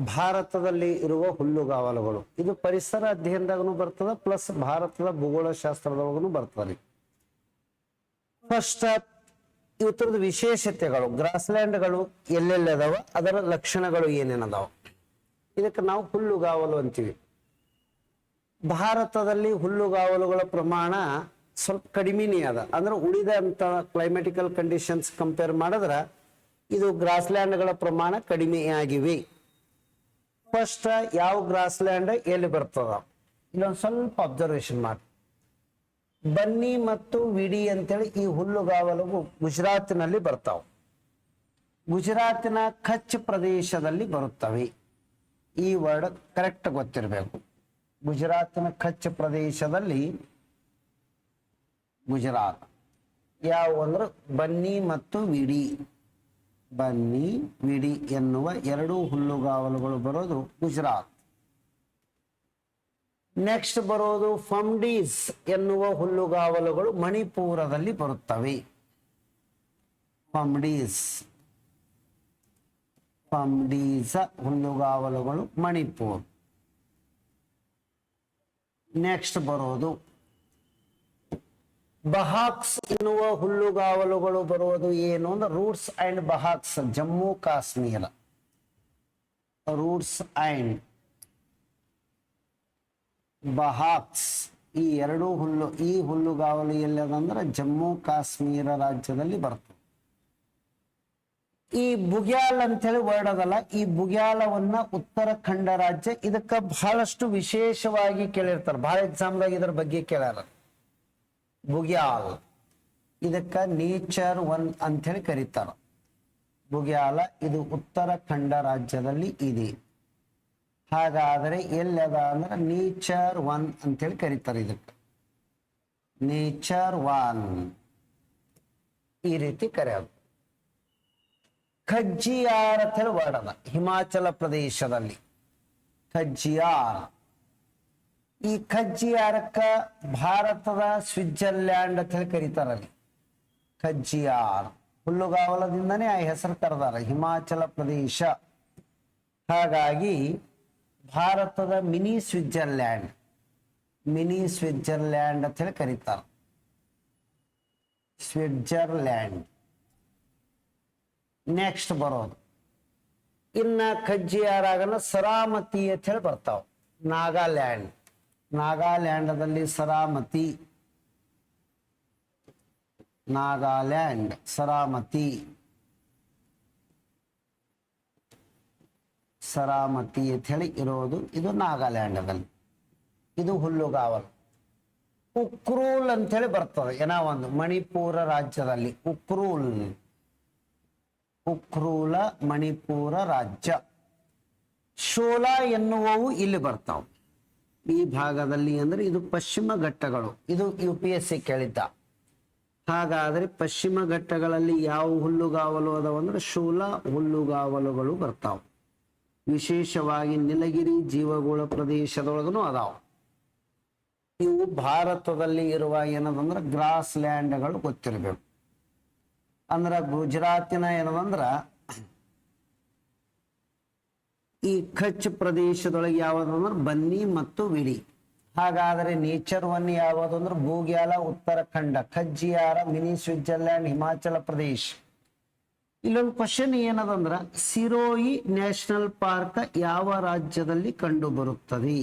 ಭಾರತದಲ್ಲಿ ಇರುವ ಹುಲ್ಲುಗಾವಲುಗಳು. ಇದು ಪರಿಸರ ಅಧ್ಯಯನದಾಗೂ ಬರ್ತದ, ಪ್ಲಸ್ ಭಾರತದ ಭೂಗೋಳ ಶಾಸ್ತ್ರದೊಳಗೂ ಬರ್ತದೆ ಫಸ್ಟ್ ಇವತ್ತರದ ವಿಶೇಷತೆಗಳು, ಗ್ರಾಸ್ಲ್ಯಾಂಡ್ಗಳು ಅದಾವ ಅದರ ಲಕ್ಷಣಗಳು ಏನೇನದಾವ? ಇದಕ್ಕೆ ನಾವು ಹುಲ್ಲುಗಾವಲು ಅಂತೀವಿ. ಭಾರತದಲ್ಲಿ ಹುಲ್ಲುಗಾವಲುಗಳ ಪ್ರಮಾಣ ಸ್ವಲ್ಪ ಕಡಿಮೆನೇ ಅದ. ಅಂದ್ರೆ ಉಳಿದಂತ ಕ್ಲೈಮೆಟಿಕಲ್ ಕಂಡೀಷನ್ಸ್ ಕಂಪೇರ್ ಮಾಡಿದ್ರೆ, ಇದು ಗ್ರಾಸ್ಲ್ಯಾಂಡ್ಗಳ ಪ್ರಮಾಣ ಕಡಿಮೆ ಆಗಿವೆ. ಫಸ್ಟ್ ಯಾವ ಗ್ರಾಸ್ ಲ್ಯಾಂಡ್ ಎಲ್ಲಿ ಬರ್ತದ. ಇಲ್ಲೊಂದು ಸ್ವಲ್ಪ ಅಬ್ಸರ್ವೇಷನ್ ಮಾಡಿ. ಬನ್ನಿ ಮತ್ತು ವಿಡಿ ಅಂತೇಳಿ ಈ ಹುಲ್ಲುಗಾವಲು ಗುಜರಾತಿನಲ್ಲಿ ಬರ್ತಾವ. ಗುಜರಾತಿನ ಕಚ್ ಪ್ರದೇಶದಲ್ಲಿ ಬರುತ್ತವೆ. ಈ ವರ್ಡ್ ಕರೆಕ್ಟ್ ಗೊತ್ತಿರಬೇಕು. ಗುಜರಾತಿನ ಕಚ್ ಪ್ರದೇಶದಲ್ಲಿ ಗುಜರಾತ್. ಯಾವ ಅಂದ್ರೆ ಬನ್ನಿ ಮತ್ತು ವಿಡಿ. ಬನ್ನಿ, ಮಿಡಿ ಎನ್ನುವ ಎರಡು ಹುಲ್ಲುಗಾವಲುಗಳು ಬರೋದು ಗುಜರಾತ್. ನೆಕ್ಸ್ಟ್ ಬರೋದು ಫಮ್ಡೀಸ್ ಎನ್ನುವ ಹುಲ್ಲುಗಾವಲುಗಳು ಮಣಿಪುರದಲ್ಲಿ ಬರುತ್ತವೆ. ಫಮ್ಡೀಸ್. ಫಮ್ಡೀಸ ಹುಲ್ಲುಗಾವಲುಗಳು ಮಣಿಪುರ್. ನೆಕ್ಸ್ಟ್ ಬರೋದು ಬಹಾಕ್ಸ್ ಎನ್ನುವ ಹುಲ್ಲುಗಾವಲುಗಳು ಬರುವುದು ಏನು ಅಂದ್ರೆ ರೂಟ್ಸ್ ಅಂಡ್ ಬಹಾಕ್ಸ್, ಜಮ್ಮು ಕಾಶ್ಮೀರ. ರೂಟ್ಸ್ ಅಂಡ್ ಬಹಾಕ್ಸ್, ಈ ಎರಡು ಹುಲ್ಲು, ಈ ಹುಲ್ಲುಗಾವಲು ಎಲ್ಲದಂದ್ರೆ ಜಮ್ಮು ಕಾಶ್ಮೀರ ರಾಜ್ಯದಲ್ಲಿ ಬರ್ತದೆ. ಈ ಬುಗ್ಯಾಲ್ ಅಂತೇಳಿ ವರ್ಡ್ ಅದಲ್ಲ, ಈ ಬುಗ್ಯಾಲವನ್ನ ಉತ್ತರಾಖಂಡ ರಾಜ್ಯ ಇದಕ್ಕ ಬಹಳಷ್ಟು ವಿಶೇಷವಾಗಿ ಕೇಳಿರ್ತಾರೆ. ಬಹಳ ಎಕ್ಸಾಮ್ದಾಗ ಇದ್ರ ಬಗ್ಗೆ ಕೇಳ್ಯಾರ ಬುಗ್ಯಾಲ್ ಇದಕ್ಕ ನೇಚರ್ ಒನ್ ಅಂತೇಳಿ ಕರೀತಾರ. ಬುಗ್ಯಾಲ ಇದು ಉತ್ತರಾಖಂಡ ರಾಜ್ಯದಲ್ಲಿ ಇದೆ. ಹಾಗಾದರೆ ಎಲ್ಲದ ಅಂದ್ರೆ ನೇಚರ್ ಒನ್ ಅಂತೇಳಿ ಕರೀತಾರೆ ಇದಕ್ಕೆ. Nature one. ಈ ರೀತಿ ಕರೆಯೋದು. ಖಜ್ಜಿಯಾರ್ ಅಂತ ಹೇಳಿ ವರ್ಡ್ ಅದ, ಹಿಮಾಚಲ ಪ್ರದೇಶದಲ್ಲಿ. ಖಜ್ಜಿಯಾರ್. ಈ ಖಜ್ಜಿಯಾರಕ್ಕ ಭಾರತದ ಸ್ವಿಟ್ಜರ್ಲ್ಯಾಂಡ್ ಅಂತ ಹೇಳಿ ಕರೀತಾರಲ್ಲಿ ಆರ್ ಹುಲ್ಲುಗಾವಲದಿಂದನೇ ಆ ಹೆಸರು ಕರೆದಾರ ಹಿಮಾಚಲ ಪ್ರದೇಶ. ಹಾಗಾಗಿ ಭಾರತದ ಮಿನಿ ಸ್ವಿಟ್ಜರ್ಲ್ಯಾಂಡ್ ಮಿನಿ ಸ್ವಿಟ್ಜರ್ಲ್ಯಾಂಡ್ ಅಂತ ಹೇಳಿ ಕರೀತಾರ. ಸ್ವಿಟ್ಜರ್ಲ್ಯಾಂಡ್. ನೆಕ್ಸ್ಟ್ ಬರೋದು. ಇನ್ನ ಖಜ್ಜಿಯಾರಾಗನ ಸರಾಮತಿ ಅಂತ ಹೇಳಿ ಬರ್ತಾವ. ನಾಗಾಲ್ಯಾಂಡ್. ನಾಗಾಲ್ಯಾಂಡದಲ್ಲಿ ಸರಾಮತಿ. ನಾಗಾಲ್ಯಾಂಡ್ ಸರಾಮತಿ. ಸರಾಮತಿ ಅಂತ ಹೇಳಿ ಇರೋದು ಇದು ನಾಗಾಲ್ಯಾಂಡದಲ್ಲಿ. ಇದು ಹುಲ್ಲುಗಾವಲು. ಉಕ್ರೂಲ್ ಅಂತ ಹೇಳಿ ಬರ್ತದೆ. ಏನೋ ಒಂದು ಮಣಿಪುರ ರಾಜ್ಯದಲ್ಲಿ ಉಕ್ರೂಲ್. ಉಕ್ರೂಲ ಮಣಿಪುರ ರಾಜ್ಯ. ಶೋಲಾ ಎನ್ನುವವು ಇಲ್ಲಿ ಬರ್ತಾವ. ಈ ಭಾಗದಲ್ಲಿ ಅಂದ್ರೆ ಇದು ಪಶ್ಚಿಮ ಘಟ್ಟಗಳು. ಇದು ಯು ಪಿ ಎಸ್ ಸಿ ಕೇಳಿದ್ದ. ಹಾಗಾದ್ರೆ ಪಶ್ಚಿಮ ಘಟ್ಟಗಳಲ್ಲಿ ಯಾವ ಹುಲ್ಲುಗಾವಲು ಅದಾವ ಅಂದ್ರೆ ಶೂಲ ಹುಲ್ಲುಗಾವಲುಗಳು ಬರ್ತಾವ. ವಿಶೇಷವಾಗಿ ನೀಲಗಿರಿ ಜೀವಗೋಳ ಪ್ರದೇಶದೊಳಗನು ಅದಾವ. ಇವು ಭಾರತದಲ್ಲಿ ಇರುವ ಏನದಂದ್ರೆ ಗ್ರಾಸ್ ಲ್ಯಾಂಡ್ಗಳು ಗೊತ್ತಿರಬೇಕು. ಅಂದ್ರ ಗುಜರಾತಿನ ಏನದಂದ್ರ ಈ ಕಚ್ ಪ್ರದೇಶದೊಳಗೆ ಯಾವ್ದಂದ್ರೆ ಬನ್ನಿ ಮತ್ತು ವಿಡಿ ಹಾಗಾದ್ರೆ ನೇಚರ್ ಒನ್ ಯಾವುದು ಅಂದ್ರೆ ಭೂಗ್ಯಾಲ ಉತ್ತರಾಖಂಡ ಖಜ್ಜಿಯಾರ, ಮಿನಿ ಸ್ವಿಟ್ಜರ್ಲ್ಯಾಂಡ್, ಹಿಮಾಚಲ ಪ್ರದೇಶ. ಇಲ್ಲೊಂದು ಕ್ವಶನ್ ಏನದಂದ್ರ ಸಿರೋಯಿ ನ್ಯಾಷನಲ್ ಪಾರ್ಕ್ ಯಾವ ರಾಜ್ಯದಲ್ಲಿ ಕಂಡು ಬರುತ್ತದೆ?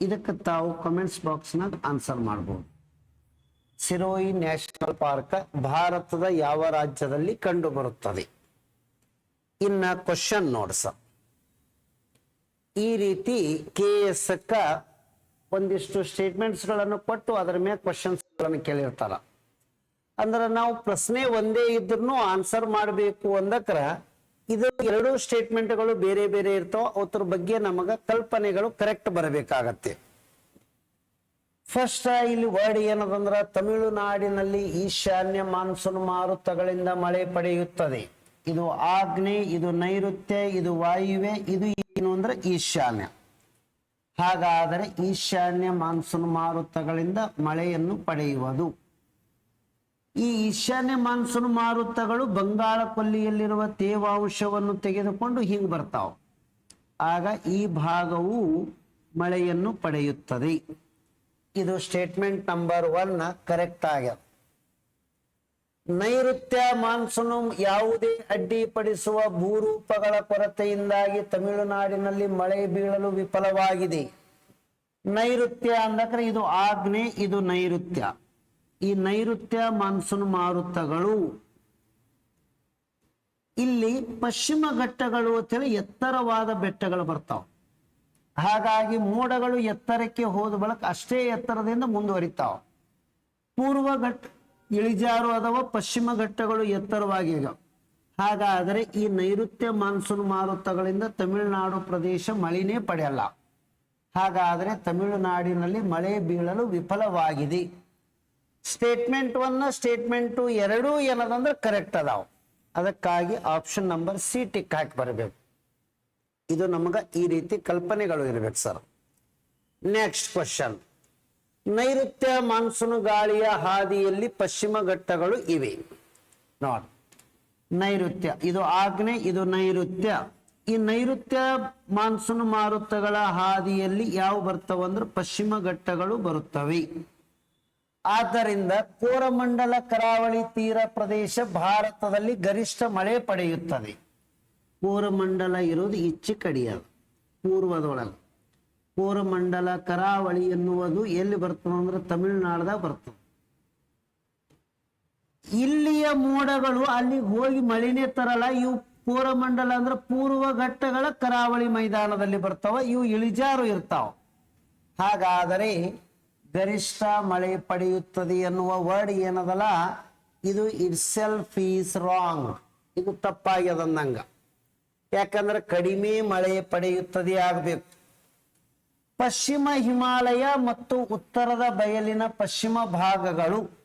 ಇದಕ್ಕೆ ತಾವು ಕಮೆಂಟ್ಸ್ ಬಾಕ್ಸ್ನಾಗ ಆನ್ಸರ್ ಮಾಡಬಹುದು ಸಿರೋಯಿ ನ್ಯಾಷನಲ್ ಪಾರ್ಕ್ ಭಾರತದ ಯಾವ ರಾಜ್ಯದಲ್ಲಿ ಕಂಡು ಬರುತ್ತದೆ? ಇನ್ನ ಕ್ವಶನ್ ನೋಡ್ಸ ಈ ರೀತಿ ಕೆ ಎಸ್ ಒಂದಿಷ್ಟು ಸ್ಟೇಟ್ಮೆಂಟ್ಸ್ಗಳನ್ನು ಕೊಟ್ಟು ಅದರ ಮೇಲೆ ಕ್ವಶನ್ಸ್ಗಳನ್ನು ಕೇಳಿರ್ತಾರ. ಅಂದ್ರೆ ನಾವು ಪ್ರಶ್ನೆ ಒಂದೇ ಇದ್ರೂ ಆನ್ಸರ್ ಮಾಡಬೇಕು ಅಂದಕ್ರ ಇದು ಎರಡು ಸ್ಟೇಟ್ಮೆಂಟ್ಗಳು ಬೇರೆ ಬೇರೆ ಇರ್ತಾವ ಅದ್ರ ಬಗ್ಗೆ ನಮಗ ಕಲ್ಪನೆಗಳು ಕರೆಕ್ಟ್ ಬರಬೇಕಾಗತ್ತೆ. ಫಸ್ಟ್ ಇಲ್ಲಿ ವರ್ಡ್ ಏನದಂದ್ರ, ತಮಿಳುನಾಡಿನಲ್ಲಿ ಈಶಾನ್ಯ ಮಾನ್ಸೂನ್ ಮಾರುತಗಳಿಂದ ಮಳೆ ಪಡೆಯುತ್ತದೆ. ಇದು ಆಗ್ನೇ, ಇದು ನೈಋತ್ಯ, ಇದು ವಾಯುವೆ ಇದು ಏನು ಅಂದ್ರೆ ಈಶಾನ್ಯ. ಹಾಗಾದರೆ ಈಶಾನ್ಯ ಮಾನ್ಸೂನ್ ಮಾರುತಗಳಿಂದ ಮಳೆಯನ್ನು ಪಡೆಯುವುದು. ಈ ಈಶಾನ್ಯ ಮಾನ್ಸೂನ್ ಮಾರುತಗಳು ಬಂಗಾಳ ಕೊಲ್ಲಿಯಲ್ಲಿರುವ ತೇವಾಂಶವನ್ನು ತೆಗೆದುಕೊಂಡು ಹಿಂಗ್ ಬರ್ತಾವ. ಆಗ ಈ ಭಾಗವು ಮಳೆಯನ್ನು ಪಡೆಯುತ್ತದೆ. ಇದು ಸ್ಟೇಟ್ಮೆಂಟ್ ನಂಬರ್ ಒನ್ ಕರೆಕ್ಟ್ ಆಗ್ಯದ. ನೈಋತ್ಯ ಮಾನ್ಸೂನ್ ಯಾವುದೇ ಅಡ್ಡಿಪಡಿಸುವ ಭೂರೂಪಗಳ ಕೊರತೆಯಿಂದಾಗಿ ತಮಿಳುನಾಡಿನಲ್ಲಿ ಮಳೆ ಬೀಳಲು ವಿಫಲವಾಗಿದೆ. ನೈಋತ್ಯ ಅಂದಕ್ರೆ ಇದು ಆಗ್ನೆ, ಇದು ನೈಋತ್ಯ. ಈ ನೈಋತ್ಯ ಮಾನ್ಸೂನ್ ಮಾರುತಗಳು ಇಲ್ಲಿ ಪಶ್ಚಿಮ ಘಟ್ಟಗಳು ಅಂತೇಳಿ ಎತ್ತರವಾದ ಬೆಟ್ಟಗಳು ಬರ್ತಾವ. ಹಾಗಾಗಿ ಮೋಡಗಳು ಎತ್ತರಕ್ಕೆ ಹೋದ ಬಳಕ ಅಷ್ಟೇ ಎತ್ತರದಿಂದ ಮುಂದುವರಿತಾವ. ಪೂರ್ವ ಘಟ್ಟ ಇಳಿಜಾರು ಅಥವಾ ಪಶ್ಚಿಮ ಘಟ್ಟಗಳು ಎತ್ತರವಾಗಿವೆ. ಹಾಗಾದರೆ ಈ ನೈಋತ್ಯ ಮಾನ್ಸೂನ್ ಮಾರುತಗಳಿಂದ ತಮಿಳುನಾಡು ಪ್ರದೇಶ ಮಳೆನೇ ಪಡೆಯಲ್ಲ. ಹಾಗಾದರೆ ತಮಿಳುನಾಡಿನಲ್ಲಿ ಮಳೆ ಬೀಳಲು ವಿಫಲವಾಗಿದೆ. ಸ್ಟೇಟ್ಮೆಂಟ್ ಒನ್ ಸ್ಟೇಟ್ಮೆಂಟ್ ಟು ಎರಡೂ ಏನದಂದ್ರೆ ಕರೆಕ್ಟ್ ಅದಾವ. ಅದಕ್ಕಾಗಿ ಆಪ್ಷನ್ ನಂಬರ್ ಸಿ ಟಿಕ್ ಹಾಕಿ ಬರಬೇಕು. ಇದು ನಮಗ ಈ ರೀತಿ ಕಲ್ಪನೆಗಳು ಇರಬೇಕು ಸರ್. ನೆಕ್ಸ್ಟ್ ಕ್ವಶನ್ ನೈಋತ್ಯ ಮಾನ್ಸೂನ್ ಗಾಳಿಯ ಹಾದಿಯಲ್ಲಿ ಪಶ್ಚಿಮ ಘಟ್ಟಗಳು ಇವೆ. ನೋಡಿ. ನೈಋತ್ಯ. ಇದು ಆಗ್ನೆ, ಇದು ನೈಋತ್ಯ. ಈ ನೈಋತ್ಯ ಮಾನ್ಸೂನ್ ಮಾರುತಗಳ ಹಾದಿಯಲ್ಲಿ ಯಾವ ಬರ್ತಾವಂದ್ರೆ ಪಶ್ಚಿಮ ಘಟ್ಟಗಳು ಬರುತ್ತವೆ. ಆದ್ದರಿಂದ ಕೋರಮಂಡಲ ಕರಾವಳಿ ತೀರ ಪ್ರದೇಶ ಭಾರತದಲ್ಲಿ ಗರಿಷ್ಠ ಮಳೆ ಪಡೆಯುತ್ತದೆ. ಕೋರಮಂಡಲ ಇರುವುದು ಹೆಚ್ಚು ಕಡಿಯದು. ಪೂರ್ವದೊಳಗೆ. ಕೋರಮಂಡಲ ಕರಾವಳಿ ಎನ್ನುವುದು ಎಲ್ಲಿ ಬರ್ತದೆ ಅಂದ್ರೆ ತಮಿಳುನಾಡದಾಗ ಬರ್ತದೆ. ಇಲ್ಲಿಯ ಮೋಡಗಳು ಅಲ್ಲಿ ಹೋಗಿ ಮಳಿನೇ ತರಲ್ಲ, ಇವು ಕೋರಮಂಡಲ ಅಂದ್ರೆ ಪೂರ್ವ ಘಟ್ಟಗಳ ಕರಾವಳಿ ಮೈದಾನದಲ್ಲಿ ಬರ್ತಾವ, ಇವು ಇಳಿಜಾರು ಇರ್ತಾವ. ಹಾಗಾದರೆ ಗರಿಷ್ಠ ಮಳೆ ಪಡೆಯುತ್ತದೆ ಎನ್ನುವ ವರ್ಡ್ ಏನದಲ್ಲ, ಇದು ಇಟ್ ಸೆಲ್ಫ್ ಈಸ್ ರಾಂಗ್ ಇದು ತಪ್ಪಾಗ್ಯದಂದಂಗ ಯಾಕಂದ್ರೆ ಕಡಿಮೆ ಮಳೆ ಪಡೆಯುತ್ತದೆ ಆಗಬೇಕು. ಪಶ್ಚಿಮ ಹಿಮಾಲಯ ಮತ್ತು ಉತ್ತರದ ಬಯಲಿನ ಪಶ್ಚಿಮ ಭಾಗಗಳು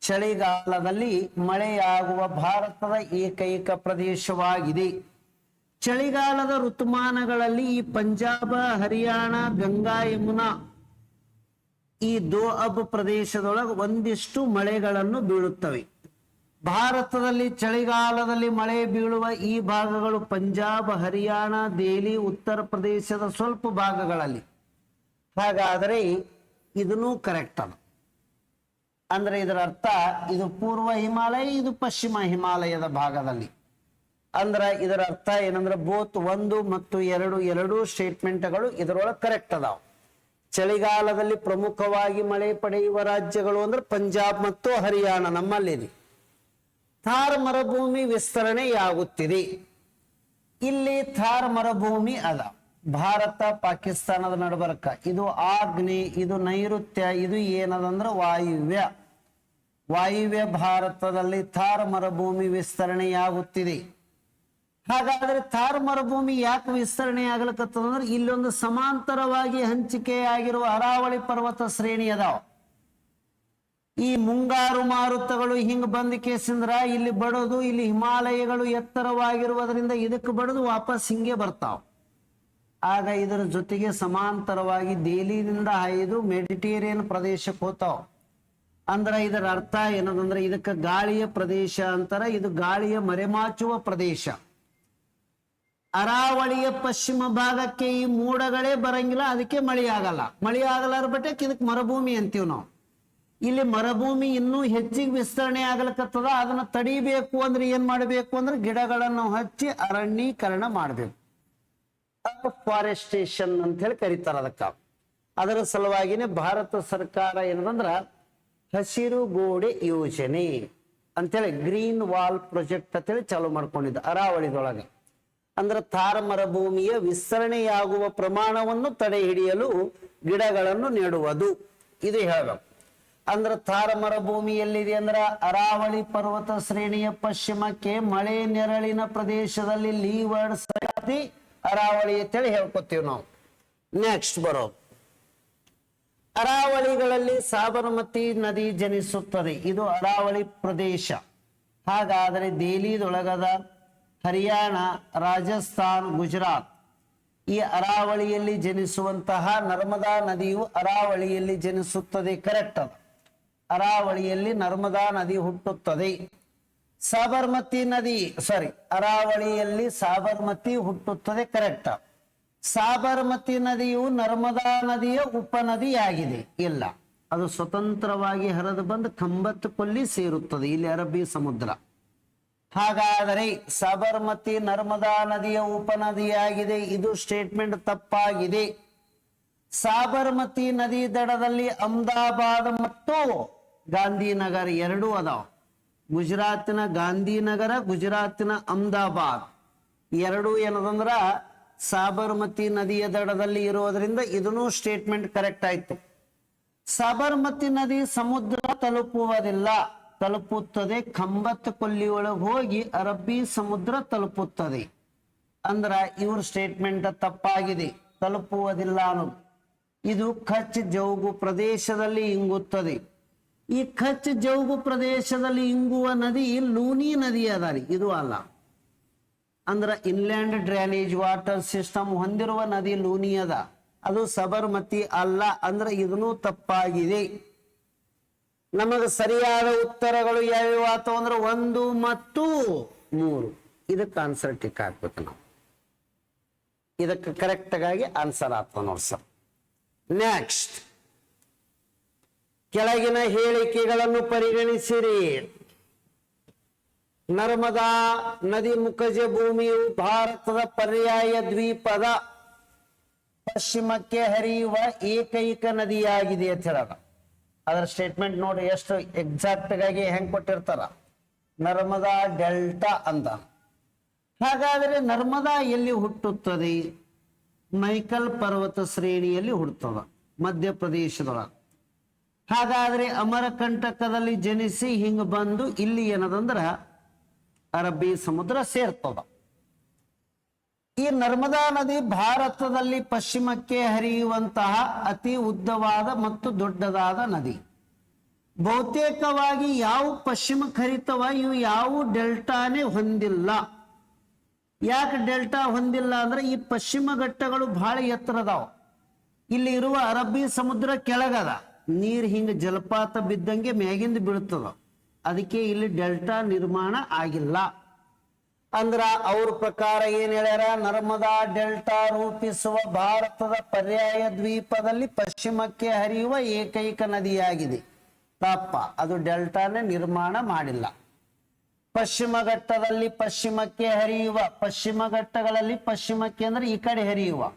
ಚಳಿಗಾಲದಲ್ಲಿ ಮಳೆಯಾಗುವ ಭಾರತದ ಏಕೈಕ ಪ್ರದೇಶವಾಗಿದೆ. ಚಳಿಗಾಲದ ಋತುಮಾನಗಳಲ್ಲಿ ಈ ಪಂಜಾಬ, ಹರಿಯಾಣ, ಗಂಗಾ, ಯಮುನಾ ಈ ದೋಅಬ್ ಪ್ರದೇಶದೊಳಗೆ ಒಂದಿಷ್ಟು ಮಳೆಗಳನ್ನು ಬೀಳುತ್ತವೆ. ಭಾರತದಲ್ಲಿ ಚಳಿಗಾಲದಲ್ಲಿ ಮಳೆ ಬೀಳುವ ಈ ಭಾಗಗಳು ಪಂಜಾಬ್, ಹರಿಯಾಣ, ದೆಹಲಿ, ಉತ್ತರ ಪ್ರದೇಶದ ಸ್ವಲ್ಪ ಭಾಗಗಳಲ್ಲಿ. ಹಾಗಾದರೆ ಇದನ್ನೂ ಕರೆಕ್ಟ್ ಅದ. ಅಂದ್ರೆ ಇದರ ಅರ್ಥ ಇದು ಪೂರ್ವ ಹಿಮಾಲಯ, ಇದು ಪಶ್ಚಿಮ ಹಿಮಾಲಯದ ಭಾಗದಲ್ಲಿ. ಅಂದ್ರ ಇದರ ಅರ್ಥ ಏನಂದ್ರೆ ಬೋತ್ ಒಂದು ಮತ್ತು ಎರಡು, ಎರಡೂ ಸ್ಟೇಟ್ಮೆಂಟ್ಗಳು ಇದರೊಳಗೆ ಕರೆಕ್ಟ್ ಅದಾವ. ಚಳಿಗಾಲದಲ್ಲಿ ಪ್ರಮುಖವಾಗಿ ಮಳೆ ಪಡೆಯುವ ರಾಜ್ಯಗಳು ಅಂದ್ರೆ ಪಂಜಾಬ್ ಮತ್ತು ಹರಿಯಾಣ ನಮ್ಮಲ್ಲಿದೆ. ಥಾರ್ ಮರುಭೂಮಿ ವಿಸ್ತರಣೆಯಾಗುತ್ತಿದೆ. ಇಲ್ಲಿ ಥಾರ್ ಮರುಭೂಮಿ ಅದ. ಭಾರತ ಪಾಕಿಸ್ತಾನದ ನಡುಬರ್ಕ. ಇದು ಆಗ್ನಿ, ಇದು ನೈಋತ್ಯ, ಇದು ಏನದಂದ್ರೆ ವಾಯುವ್ಯ. ವಾಯುವ್ಯ ಭಾರತದಲ್ಲಿ ಥಾರ್ ಮರುಭೂಮಿ ವಿಸ್ತರಣೆಯಾಗುತ್ತಿದೆ. ಹಾಗಾದ್ರೆ ಥಾರ್ ಮರುಭೂಮಿ ಯಾಕೆ ವಿಸ್ತರಣೆ ಆಗ್ಲಿಕತ್ತದಂದ್ರೆ ಇಲ್ಲೊಂದು ಸಮಾಂತರವಾಗಿ ಹಂಚಿಕೆಯಾಗಿರುವ ಅರಾವಳಿ ಪರ್ವತ ಶ್ರೇಣಿ ಅದಾವ. ಈ ಮುಂಗಾರು ಮಾರುತಗಳು ಹಿಂಗ್ ಬಂದ ಕೇಸಿಂದ್ರ ಇಲ್ಲಿ ಬಡೋದು, ಇಲ್ಲಿ ಹಿಮಾಲಯಗಳು ಎತ್ತರವಾಗಿರುವುದರಿಂದ ಇದಕ್ಕೆ ಬಡದು ವಾಪಸ್ ಹಿಂಗೆ ಬರ್ತಾವ. ಆಗ ಇದರ ಜೊತೆಗೆ ಸಮಾಂತರವಾಗಿ ದೆಹಲಿಯಿಂದ ಹಾಯ್ದು ಮೆಡಿಟೇರಿಯನ್ ಪ್ರದೇಶಕ್ಕೆ ಹೋತಾವ್ ಅಂದ್ರೆ ಇದರ ಅರ್ಥ ಏನದಂದ್ರೆ ಇದಕ್ಕೆ ಗಾಳಿಯ ಪ್ರದೇಶ ಅಂತಾರ, ಇದು ಗಾಳಿಯ ಮರೆಮಾಚುವ ಪ್ರದೇಶ. ಅರಾವಳಿಯ ಪಶ್ಚಿಮ ಭಾಗಕ್ಕೆ ಈ ಮೂಡಗಳೇ ಬರಂಗಿಲ್ಲ, ಅದಕ್ಕೆ ಮಳೆ ಆಗಲ್ಲ. ಮಳೆ ಆಗಲಾರ ಬಟ್ಟೆ ಇದಕ್ಕೆ ಮರುಭೂಮಿ ಅಂತೀವಿ ನಾವು. ಇಲ್ಲಿ ಮರುಭೂಮಿ ಇನ್ನೂ ಹೆಚ್ಚಿಗೆ ವಿಸ್ತರಣೆ ಆಗ್ಲಿಕತ್ತದ, ಅದನ್ನ ತಡಿಬೇಕು ಅಂದ್ರೆ ಏನ್ ಮಾಡಬೇಕು ಅಂದ್ರೆ ಗಿಡಗಳನ್ನು ಹಚ್ಚಿ ಅರಣ್ಯೀಕರಣ ಮಾಡಬೇಕು. ಫಾರೆಸ್ಟೇಷನ್ ಅಂತ ಹೇಳಿ ಕರೀತಾರ ಅದಕ್ಕ. ಅದರ ಸಲುವಾಗಿನೇ ಭಾರತ ಸರ್ಕಾರ ಏನದಂದ್ರ ಹಸಿರು ಗೋಡೆ ಯೋಜನೆ ಅಂತೇಳಿ ಗ್ರೀನ್ ವಾಲ್ ಪ್ರಾಜೆಕ್ಟ್ ಅಂತ ಹೇಳಿ ಚಾಲೂ ಮಾಡ್ಕೊಂಡಿದ್ದ ಅರಾವಳಿದೊಳಗೆ. ಅಂದ್ರೆ ಥಾರ ಮರುಭೂಮಿಯ ವಿಸ್ತರಣೆಯಾಗುವ ಪ್ರಮಾಣವನ್ನು ತಡೆ ಹಿಡಿಯಲು ಗಿಡಗಳನ್ನು ನೆಡುವುದು. ಇದು ಹೇಳಬೇಕು. ಅಂದ್ರೆ ಥಾರ ಮರುಭೂಮಿ ಎಲ್ಲಿದೆ ಅಂದ್ರೆ ಅರಾವಳಿ ಪರ್ವತ ಶ್ರೇಣಿಯ ಪಶ್ಚಿಮಕ್ಕೆ ಮಳೆ ನೆರಳಿನ ಪ್ರದೇಶದಲ್ಲಿ ಲೀವರ್ಡ್ ಸಯಾತಿ ಅರಾವಳಿ ಅಂತೇಳಿ ಹೇಳ್ಕೊತೀವಿ ನಾವು. ನೆಕ್ಸ್ಟ್ ಬರೋದು ಅರಾವಳಿಗಳಲ್ಲಿ ಸಾಬರಮತಿ ನದಿ ಜನಿಸುತ್ತದೆ. ಇದು ಅರಾವಳಿ ಪ್ರದೇಶ. ಹಾಗಾದರೆ ದೆಹಲಿದೊಳಗದ ಹರಿಯಾಣ ರಾಜಸ್ಥಾನ್ ಗುಜರಾತ್ ಈ ಅರಾವಳಿಯಲ್ಲಿ ಜನಿಸುವಂತಹ ನರ್ಮದಾ ನದಿಯು ಅರಾವಳಿಯಲ್ಲಿ ಜನಿಸುತ್ತದೆ. ಕರೆಕ್ಟ್ ಅದ. ಅರಾವಳಿಯಲ್ಲಿ ನರ್ಮದಾ ನದಿ ಹುಟ್ಟುತ್ತದೆ. ಸಾಬರ್ಮತಿ ನದಿ ಸಾರಿ ಅರಾವಳಿಯಲ್ಲಿ ಸಾಬರ್ಮತಿ ಹುಟ್ಟುತ್ತದೆ ಕರೆಕ್ಟ್ ಸಾಬರ್ಮತಿ ನದಿಯು ನರ್ಮದಾ ನದಿಯ ಉಪನದಿಯಾಗಿದೆ. ಇಲ್ಲ, ಅದು ಸ್ವತಂತ್ರವಾಗಿ ಹರಿದು ಬಂದು ಕಂಬತ್ತು ಕೊಲ್ಲಿ ಸೇರುತ್ತದೆ, ಇಲ್ಲಿ ಅರಬ್ಬಿ ಸಮುದ್ರ. ಹಾಗಾದರೆ ಸಾಬರ್ಮತಿ ನರ್ಮದಾ ನದಿಯ ಉಪನದಿಯಾಗಿದೆ, ಇದು ಸ್ಟೇಟ್ಮೆಂಟ್ ತಪ್ಪಾಗಿದೆ. ಸಾಬರ್ಮತಿ ನದಿ ದಡದಲ್ಲಿ ಅಹಮದಾಬಾದ್ ಮತ್ತು ಗಾಂಧಿನಗರ ಎರಡೂ ಅದಾವ. ಗುಜರಾತಿನ ಗಾಂಧಿನಗರ, ಗುಜರಾತಿನ ಅಹಮದಾಬಾದ್. ಎರಡು ಏನದಂದ್ರ ಸಾಬರ್ಮತಿ ನದಿಯ ದಡದಲ್ಲಿ ಇರೋದ್ರಿಂದ ಇದನ್ನು ಸ್ಟೇಟ್ಮೆಂಟ್ ಕರೆಕ್ಟ್ ಆಯ್ತು. ಸಾಬರ್ಮತಿ ನದಿ ಸಮುದ್ರ ತಲುಪುವುದಿಲ್ಲ. ತಲುಪುತ್ತದೆ, ಕಂಬತ್ ಕೊಲ್ಲಿ ಒಳಗೆ ಹೋಗಿ ಅರಬ್ಬಿ ಸಮುದ್ರ ತಲುಪುತ್ತದೆ. ಅಂದ್ರ ಇವ್ರ ಸ್ಟೇಟ್ಮೆಂಟ್ ತಪ್ಪಾಗಿದೆ. ತಲುಪುವುದಿಲ್ಲ ಅನ್ನೋದು. ಇದು ಕಚ್ ಜೌಗು ಪ್ರದೇಶದಲ್ಲಿ ಇಂಗುತ್ತದೆ. ಈ ಕಚ್ ಜೌಗು ಪ್ರದೇಶದಲ್ಲಿ ಇಂಗುವ ನದಿ ಲೂನಿ ನದಿ ಅದಾರಿ ಇದು ಅಲ್ಲ. ಅಂದ್ರೆ ಇನ್ಲ್ಯಾಂಡ್ ಡ್ರೈನೇಜ್ ವಾಟರ್ ಸಿಸ್ಟಮ್ ಹೊಂದಿರುವ ನದಿ ಲೂನಿ ಅದ. ಅದು ಸಬರ್ಮತಿ ಅಲ್ಲ, ಅಂದ್ರೆ ಇದನ್ನು ತಪ್ಪಾಗಿದೆ. ನಮಗೆ ಸರಿಯಾದ ಉತ್ತರಗಳು ಯಾವ್ಯಾವ ಅಂದ್ರೆ ಒಂದು ಮತ್ತು ಮೂರು. ಇದಕ್ಕೆ ಆನ್ಸರ್ ಟಿಕ್ ಹಾಕ್ಬೇಕು ನಾವು. ಇದಕ್ಕೆ ಕರೆಕ್ಟ್ ಆಗಿ ಆನ್ಸರ್ ಆಗ್ತವೆ ನೋಡಿ ಸರ್. ನೆಕ್ಸ್ಟ್ ಕೆಳಗಿನ ಹೇಳಿಕೆಗಳನ್ನು ಪರಿಗಣಿಸಿರಿ. ನರ್ಮದಾ ನದಿ ಮುಖಜ ಭೂಮಿಯು ಭಾರತದ ಪರ್ಯಾಯ ದ್ವೀಪದ ಪಶ್ಚಿಮಕ್ಕೆ ಹರಿಯುವ ಏಕೈಕ ನದಿಯಾಗಿದೆ ಅಂತ ಹೇಳೋಣ. ಅದರ ಸ್ಟೇಟ್ಮೆಂಟ್ ನೋಡಿ ಎಷ್ಟು ಎಕ್ಸಾಕ್ಟ್ ಆಗಿ ಹೆಂಗ್ ಕೊಟ್ಟಿರ್ತಾರ. ನರ್ಮದಾ ಡೆಲ್ಟಾ ಅಂತ. ಹಾಗಾದರೆ ನರ್ಮದಾ ಎಲ್ಲಿ ಹುಟ್ಟುತ್ತದೆ? ಮೈಕಲ್ ಪರ್ವತ ಶ್ರೇಣಿಯಲ್ಲಿ ಹುಟ್ಟುತ್ತದ ಮಧ್ಯಪ್ರದೇಶದೊಳಗೆ. ಹಾಗಾದ್ರೆ ಅಮರಕಂಟಕದಲ್ಲಿ ಜನಿಸಿ ಹಿಂಗ ಬಂದು ಇಲ್ಲಿ ಏನದಂದ್ರ ಅರಬ್ಬಿ ಸಮುದ್ರ ಸೇರ್ತದ. ಈ ನರ್ಮದಾ ನದಿ ಭಾರತದಲ್ಲಿ ಪಶ್ಚಿಮಕ್ಕೆ ಹರಿಯುವಂತಹ ಅತಿ ಉದ್ದವಾದ ಮತ್ತು ದೊಡ್ಡದಾದ ನದಿ. ಬಹುತೇಕವಾಗಿ ಯಾವ ಪಶ್ಚಿಮ ಹರಿತವ ಇವು ಯಾವ ಡೆಲ್ಟಾನೇ ಹೊಂದಿಲ್ಲ. ಯಾಕೆ ಡೆಲ್ಟಾ ಹೊಂದಿಲ್ಲ ಅಂದ್ರೆ ಈ ಪಶ್ಚಿಮ ಘಟ್ಟಗಳು ಬಹಳ ಎತ್ತರದಾವ. ಇಲ್ಲಿ ಇರುವ ಅರಬ್ಬಿ ಸಮುದ್ರ ಕೆಳಗದ. ನೀರ್ ಹಿಂಗ ಜಲಪಾತ ಬಿದ್ದಂಗೆ ಮ್ಯಾಗಿಂದ ಬೀಳ್ತದ. ಅದಕ್ಕೆ ಇಲ್ಲಿ ಡೆಲ್ಟಾ ನಿರ್ಮಾಣ ಆಗಿಲ್ಲ. ಅಂದ್ರ ಅವ್ರ ಪ್ರಕಾರ ಏನ್ ಹೇಳ್ಯಾರ? ನರ್ಮದಾ ಡೆಲ್ಟಾ ರೂಪಿಸುವ ಭಾರತದ ಪರ್ಯಾಯ ದ್ವೀಪದಲ್ಲಿ ಪಶ್ಚಿಮಕ್ಕೆ ಹರಿಯುವ ಏಕೈಕ ನದಿಯಾಗಿದೆ. ತಪ್ಪ. ಅದು ಡೆಲ್ಟಾನೇ ನಿರ್ಮಾಣ ಮಾಡಿಲ್ಲ. ಪಶ್ಚಿಮ ಘಟ್ಟದಲ್ಲಿ ಪಶ್ಚಿಮಕ್ಕೆ ಹರಿಯುವ, ಪಶ್ಚಿಮ ಘಟ್ಟಗಳಲ್ಲಿ ಪಶ್ಚಿಮಕ್ಕೆ ಅಂದ್ರೆ ಈ ಕಡೆ ಹರಿಯುವ.